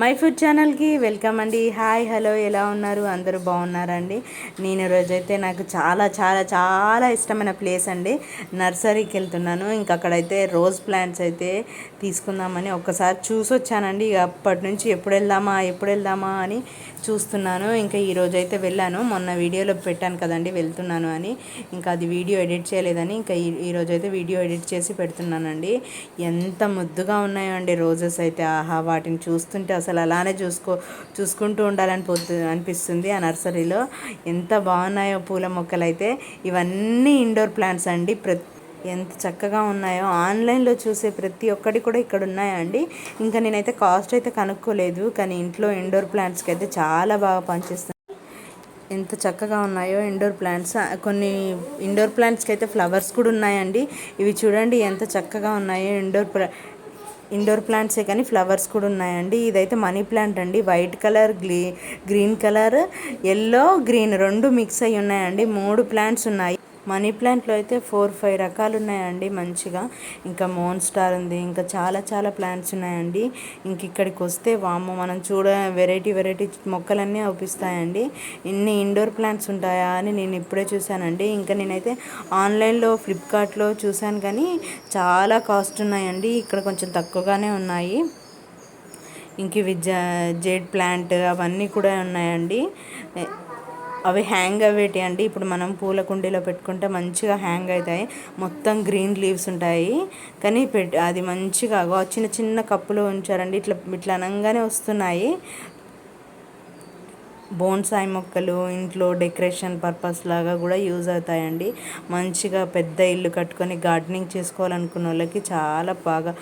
My food ఛానల్కి welcome అండి. Hi hello ఎలా ఉన్నారు? అందరూ బాగున్నారండి? నేను రోజైతే నాకు చాలా చాలా చాలా ఇష్టమైన ప్లేస్ అండి. నర్సరీకి వెళ్తున్నాను. ఇంకా అక్కడైతే రోజ్ ప్లాంట్స్ అయితే తీసుకుందామని ఒక్కసారి చూసి వచ్చానండి ఇక అప్పటి నుంచి ఎప్పుడు వెళ్దామా ఎప్పుడు వెళ్దామా అని చూస్తున్నాను. ఇంకా ఈరోజు అయితే వెళ్ళాను. మొన్న వీడియోలో పెట్టాను కదండి వెళ్తున్నాను అని. ఇంకా అది వీడియో ఎడిట్ చేయలేదని ఇంకా ఈ ఈరోజు అయితే వీడియో ఎడిట్ చేసి పెడుతున్నానండి. ఎంత ముద్దుగా ఉన్నాయో అండి రోజెస్ అయితే. ఆహా వాటిని చూస్తుంటే అసలు అసలు అలానే చూసుకో చూసుకుంటూ ఉండాలని పోతు అనిపిస్తుంది ఆ నర్సరీలో. ఎంత బాగున్నాయో పూల మొక్కలు అయితే ఇవన్నీ ఇండోర్ ప్లాంట్స్ అండి. ప్రతి ఎంత చక్కగా ఉన్నాయో. ఆన్లైన్లో చూసే ప్రతి ఒక్కటి కూడా ఇక్కడ ఉన్నాయండి. ఇంకా నేనైతే కాస్ట్ అయితే కనుక్కోలేదు కానీ ఇంట్లో ఇండోర్ ప్లాంట్స్కి అయితే చాలా బాగా పనిచేస్తుంది. ఎంత చక్కగా ఉన్నాయో ఇండోర్ ప్లాంట్స్. కొన్ని ఇండోర్ ప్లాంట్స్కి అయితే ఫ్లవర్స్ కూడా ఉన్నాయండి. ఇవి చూడండి ఎంత చక్కగా ఉన్నాయో ఇండోర్ ఇండోర్ ప్లాంట్సే కానీ ఫ్లవర్స్ కూడా ఉన్నాయండి. ఇదైతే మనీ ప్లాంట్ అండి. White colour green green colour yellow green రెండు మిక్స్ అయి ఉన్నాయండి. మూడు ప్లాంట్స్ ఉన్నాయి. మనీ ప్లాంట్లో అయితే ఫోర్ ఫైవ్ రకాలు ఉన్నాయండి మంచిగా. ఇంకా మోన్ స్టార్ ఉంది ఇంకా చాలా చాలా ప్లాంట్స్ ఉన్నాయండి. ఇంక ఇక్కడికి వస్తే వాము మనం చూడ వెరైటీ వెరైటీ మొక్కలన్నీ అవుపిస్తాయండి ఇన్ని ఇండోర్ ప్లాంట్స్ ఉంటాయా అని నేను ఇప్పుడే చూశానండి. ఇంకా నేనైతే ఆన్లైన్లో ఫ్లిప్కార్ట్లో చూశాను కానీ చాలా కాస్ట్ ఉన్నాయండి. ఇక్కడ కొంచెం తక్కువగానే ఉన్నాయి. ఇంక ఇవి జెడ్ ప్లాంట్ అవన్నీ కూడా ఉన్నాయండి. అవి హ్యాంగ్ అయ్యేటి అండి ఇప్పుడు మనం పూల కుండీలో పెట్టుకుంటే మంచిగా హ్యాంగ్ అవుతాయి. మొత్తం గ్రీన్ లీవ్స్ ఉంటాయి. కానీ పెట్ అది మంచిగా చిన్న చిన్న కప్పులో ఉంచారండి. ఇట్లా ఇట్లా అనగానే వస్తున్నాయి. బోన్సాయి మొక్కలు ఇంట్లో డెకరేషన్ పర్పస్ లాగా కూడా యూజ్ అవుతాయండి. మంచిగా పెద్ద ఇల్లు కట్టుకొని గార్డెనింగ్ చేసుకోవాలనుకున్న వాళ్ళకి చాలా బాగా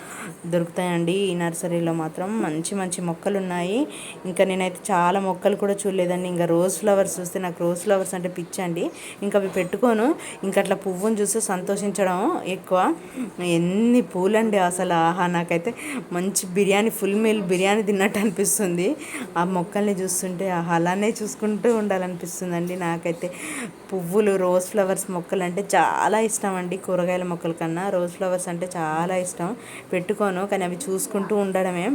దొరుకుతాయండి ఈ నర్సరీలో మాత్రం. మంచి మంచి మొక్కలు ఉన్నాయి ఇంకా నేనైతే చాలా మొక్కలు కూడా చూడలేదండి. ఇంకా రోజ్ ఫ్లవర్స్ చూస్తే నాకు రోజ్ ఫ్లవర్స్ అంటే పిచ్చండి. ఇంకా అవి పెట్టుకోను. ఇంకా అట్లా పువ్వును చూస్తే సంతోషించడం ఎక్కువ. ఎన్ని పూలండి అసలు. ఆహా నాకైతే మంచి బిర్యానీ ఫుల్ మీల్ బిర్యానీ తిన్నట్టు అనిపిస్తుంది. ఆ మొక్కల్ని చూస్తుంటే ఆహా అలా దాన్నే చూసుకుంటూ ఉండాలనిపిస్తుందండి నాకైతే. పువ్వులు రోజ్ ఫ్లవర్స్ మొక్కలు అంటే చాలా ఇష్టం అండి. కూరగాయల మొక్కల కన్నా రోజ్ ఫ్లవర్స్ అంటే చాలా ఇష్టం. పెట్టుకోను కానీ అవి చూసుకుంటూ ఉండడమే.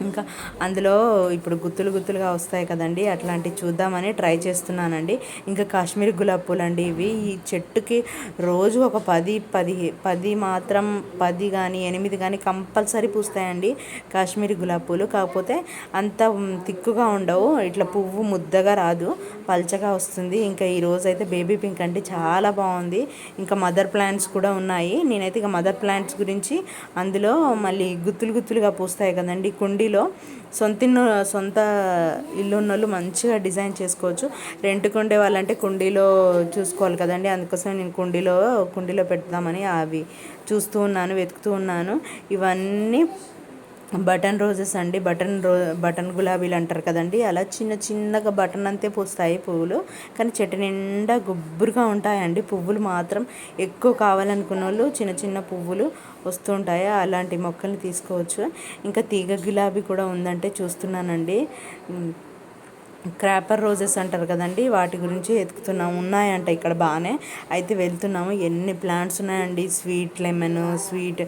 ఇంకా అందులో ఇప్పుడు గుత్తులు గుత్తులుగా వస్తాయి కదండి అట్లాంటివి చూద్దామని ట్రై చేస్తున్నానండి. ఇంకా కాశ్మీర్ గులాబ్ పూలు అండి ఇవి. ఈ చెట్టుకి రోజు ఒక పది పది పది మాత్రం పది కానీ ఎనిమిది కానీ కంపల్సరీ పూస్తాయండి కాశ్మీరీ గులాబ్ పూలు. కాకపోతే అంత తిక్కుగా ఉండవు. ఇట్లా పువ్వు ముద్దగా రాదు. పల్చగా వస్తుంది. ఇంకా ఈ రోజు అయితే బేబీ పింక్ అంటే చాలా బాగుంది. ఇంకా మదర్ ప్లాంట్స్ కూడా ఉన్నాయి. నేనైతే ఇక మదర్ ప్లాంట్స్ గురించి అందులో మళ్ళీ గుత్తులు గుత్తులుగా పూస్తాయి కదండి. కుండీ కుండీలో సొంత సొంత ఇల్లు వాళ్ళు మంచిగా డిజైన్ చేసుకోవచ్చు. రెంట్కి ఉండే వాళ్ళంటే కుండీలో చూసుకోవాలి కదండి. అందుకోసం నేను కుండీలో కుండీలో పెడదామని అవి చూస్తూ ఉన్నాను వెతుకుతూ ఉన్నాను. ఇవన్నీ బటన్ రోజెస్ అండి. బటన్ రో బటన్ గులాబీలు అంటారు కదండి. అలా చిన్న చిన్నగా బటన్ అంతే పూస్తాయి పువ్వులు. కానీ చెట్టు నిండా గుబ్బురుగా ఉంటాయండి. పువ్వులు మాత్రం ఎక్కువ కావాలనుకున్న వాళ్ళు చిన్న చిన్న పువ్వులు వస్తుంటాయి. అలాంటి మొక్కల్ని తీసుకోవచ్చు. ఇంకా తీగ గులాబీ కూడా ఉందంటే చూస్తున్నానండి. క్రాపర్ రోజెస్ అంటారు కదండి. వాటి గురించి ఎతుకుతున్నాము ఉన్నాయంట ఇక్కడ బాగానే. అయితే వెళ్తున్నాము. ఎన్ని ప్లాంట్స్ ఉన్నాయండి? స్వీట్ లెమన్ స్వీట్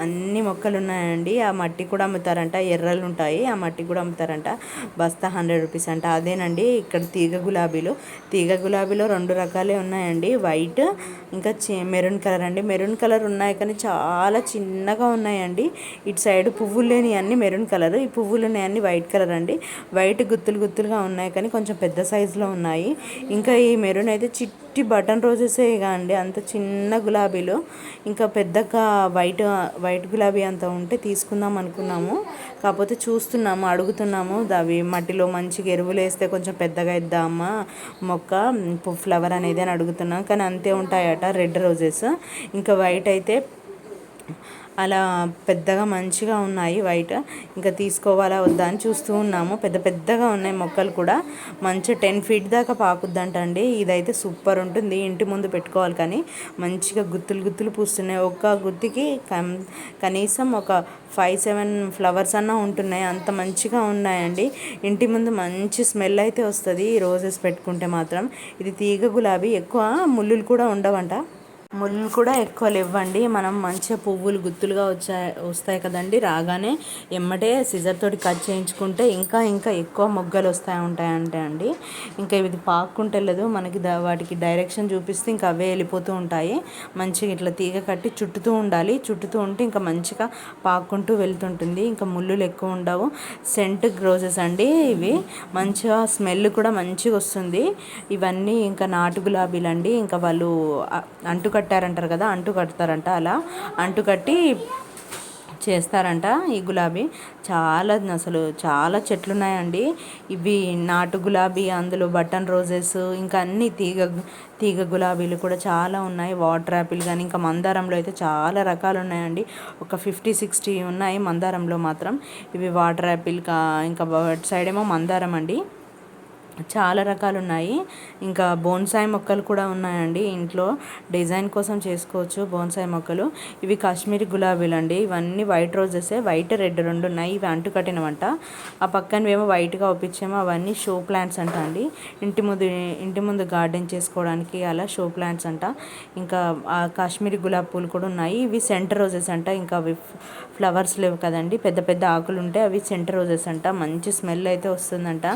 అన్ని మొక్కలు ఉన్నాయండి ఆ మట్టి కూడా అమ్ముతారంట. ఎర్రలు ఉంటాయి ఆ మట్టి కూడా అమ్ముతారంట. బస్తా హండ్రెడ్ రూపీస్ అంట. అదేనండి ఇక్కడ తీగ గులాబీలు. తీగ గులాబీలో రెండు రకాలే ఉన్నాయండి. వైట్ ఇంకా మెరూన్ కలర్ అండి. మెరూన్ కలర్ ఉన్నాయి కానీ చాలా చిన్నగా ఉన్నాయండి. ఇటు సైడ్ పువ్వులు లేని అన్ని మెరూన్ కలర్. ఈ పువ్వులు అన్ని వైట్ కలర్ అండి. వైట్ గుత్తులు గుత్తులుగా ఉన్నాయి కానీ కొంచెం పెద్ద సైజులో ఉన్నాయి. ఇంకా ఈ మెరూన్ అయితే చిట్టి బటన్ రోజెసే అండి అంత చిన్న గులాబీలు. ఇంకా పెద్దగా వైట్ వైట్ గులాబీ అంత ఉంటే తీసుకుందాం అనుకున్నాము. కాకపోతే చూస్తున్నాము అడుగుతున్నాము. అవి మట్టిలో మంచిగా ఎరువులు వేస్తే కొంచెం పెద్దగా ఇద్దామా మొక్క ఫ్లవర్ అనేది అని అడుగుతున్నాం. కానీ అంతే ఉంటాయట రెడ్ రోజెస్. ఇంకా వైట్ అయితే అలా పెద్దగా మంచిగా ఉన్నాయి వైట్. ఇంకా తీసుకోవాలా వద్దా అని చూస్తూ ఉన్నాము. పెద్ద పెద్దగా ఉన్నాయి మొక్కలు కూడా. మంచి టెన్ ఫీట్ దాకా పాకుద్దంటండి. ఇదైతే సూపర్ ఉంటుంది. ఇంటి ముందు పెట్టుకోవాలి కానీ మంచిగా గుత్తులు గుత్తులు పూస్తున్నాయి. ఒక్క గుత్తికి కనీసం ఒక ఫైవ్ సెవెన్ ఫ్లవర్స్ అన్నా ఉంటున్నాయి. అంత మంచిగా ఉన్నాయండి. ఇంటి ముందు మంచి స్మెల్ అయితే వస్తుంది. రోజెస్ పెట్టుకుంటే మాత్రం. ఇది తీగ గులాబీ. ఎక్కువ ముళ్ళులు కూడా ఉండవంట. ముళ్ళు కూడా ఎక్కువ లేవ్వండి. మనం మంచిగా పువ్వులు గుత్తులుగా వచ్చాయి వస్తాయి కదండి. రాగానే ఎమ్మటే సిజర్ తోటి కట్ చేయించుకుంటే ఇంకా ఇంకా ఎక్కువ మొగ్గలు వస్తాయి ఉంటాయంటే అండి. ఇంకా ఇది పాక్కుంటే లేదు. మనకి వాటికి డైరెక్షన్ చూపిస్తే ఇంకా అవే వెళ్ళిపోతూ ఉంటాయి. మంచిగా ఇట్లా తీగ కట్టి చుట్టుతూ ఉండాలి. చుట్టుతూ ఉంటే ఇంకా మంచిగా పాక్కుంటూ వెళ్తుంటుంది. ఇంకా ముళ్ళులు ఎక్కువ ఉండవు. సెంట్ గ్రోజెస్ అండి ఇవి. మంచిగా స్మెల్ కూడా మంచిగా వస్తుంది. ఇవన్నీ ఇంకా నాటు గులాబీలు అండి ఇంకా వాళ్ళు అంటుకట్టు కట్టారంటారు కదా అంటు కడతారంట అలా. అంటు కట్టి చేస్తారంట ఈ గులాబీ. చాలా అసలు చాలా చెట్లు ఉన్నాయండి ఇవి నాటు గులాబీ అందులో బటన్ రోజెస్ ఇంకా అన్ని తీగ తీగ గులాబీలు కూడా చాలా ఉన్నాయి. వాటర్ యాపిల్ కానీ ఇంకా మందారంలో అయితే చాలా రకాలు ఉన్నాయండి. ఒక ఫిఫ్టీ సిక్స్టీ ఉన్నాయి మందారంలో మాత్రం. ఇవి వాటర్ యాపిల్ కా ఇంకా సైడ్ ఏమో మందారం అండి. చాలా రకాలు ఉన్నాయి ఇంకా బోన్సాయి మొక్కలు కూడా ఉన్నాయండి ఇంట్లో. డిజైన్ కోసం చేసుకోవచ్చు బోన్సాయి మొక్కలు. ఇవి కాశ్మీరీ గులాబీలు అండి ఇవన్నీ వైట్ రోజెస్. వైట్ రెడ్ రెండు ఉన్నాయి. ఇవి అంటు కట్టినవంట ఆ పక్కన ఏమో వైట్గా ఒప్పించాము అవన్నీ షో ప్లాంట్స్ అంట అండి. ఇంటి ముందు ఇంటి ముందు గార్డెన్ చేసుకోవడానికి అలా షో ప్లాంట్స్ అంట. ఇంకా ఆ కాశ్మీరీ గులాబీ పూలు కూడా ఉన్నాయి. ఇవి సెంటర్ రోజెస్ అంట. ఇంకా అవి ఫ్లవర్స్ లేవు కదండి. పెద్ద పెద్ద ఆకులు ఉంటాయి అవి సెంటర్ రోజెస్ అంట. మంచి స్మెల్ అయితే వస్తుందంట.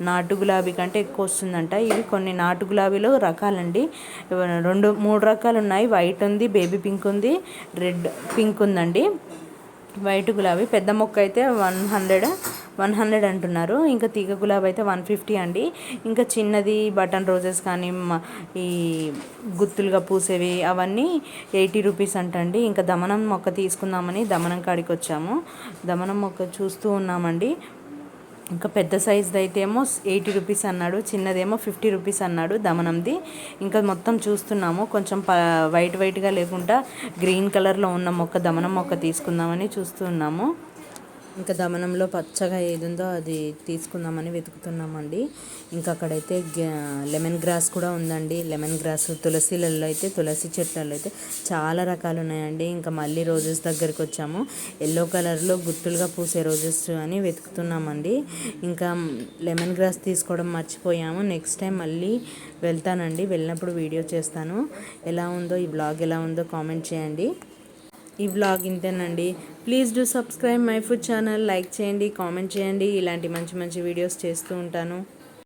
నాటు గులాబీ కంటే ఎక్కువ వస్తుందంట. ఇవి కొన్ని నాటు గులాబీలో రకాలండి. రెండు మూడు రకాలు ఉన్నాయి వైట్ ఉంది బేబీ పింక్ ఉంది రెడ్ పింక్ ఉందండి. వైట్ గులాబీ పెద్ద మొక్క అయితే వన్ హండ్రెడ్ వన్ హండ్రెడ్ అంటున్నారు. ఇంకా తీగ గులాబీ అయితే వన్ ఫిఫ్టీ అండి. ఇంకా చిన్నది బటన్ రోజెస్ కానీ ఈ గుత్తులుగా పూసేవి అవన్నీ ఎయిటీ రూపీస్ అంటండి. ఇంకా దమనం మొక్క తీసుకుందామని దమనం కాడికి వచ్చాము దమనం మొక్క చూస్తూ ఉన్నామండి. ఇంకా పెద్ద సైజ్ది అయితే ఏమో ఎయిటీ రూపీస్ అన్నాడు చిన్నదేమో ఫిఫ్టీ రూపీస్ అన్నాడు దమనంది. ఇంకా మొత్తం చూస్తున్నాము కొంచెం ప వైట్ వైట్గా లేకుండా గ్రీన్ కలర్లో ఉన్న మొక్క దమనం మొక్క తీసుకుందామని చూస్తున్నాము. ఇంకా దమనంలో పచ్చగా ఏది ఉందో అది తీసుకుందామని వెతుకుతున్నామండి. ఇంకా అక్కడైతే గ్యా- లెమన్ గ్రాస్ కూడా ఉందండి. లెమన్ గ్రాస్ తులసిలలో అయితే తులసి చెట్లలో అయితే చాలా రకాలు ఉన్నాయండి. ఇంకా మళ్ళీ రోజెస్ దగ్గరికి వచ్చాము. ఎల్లో కలర్లో గుత్తులుగా పూసే రోజెస్ అని వెతుకుతున్నామండి. ఇంకా లెమన్ గ్రాస్ తీసుకోవడం మర్చిపోయాము. నెక్స్ట్ టైం మళ్ళీ వెళ్తానండి. వెళ్ళినప్పుడు వీడియో చేస్తాను. ఎలా ఉందో ఈ బ్లాగ్ ఎలా ఉందో కామెంట్ చేయండి. ఈ వ్లాగ్ ఇంతేనండి. Please do subscribe my food channel like చేయండి కామెంట్ చేయండి. ఇలాంటి మంచి మంచి వీడియోస్ చేస్తూ ఉంటాను.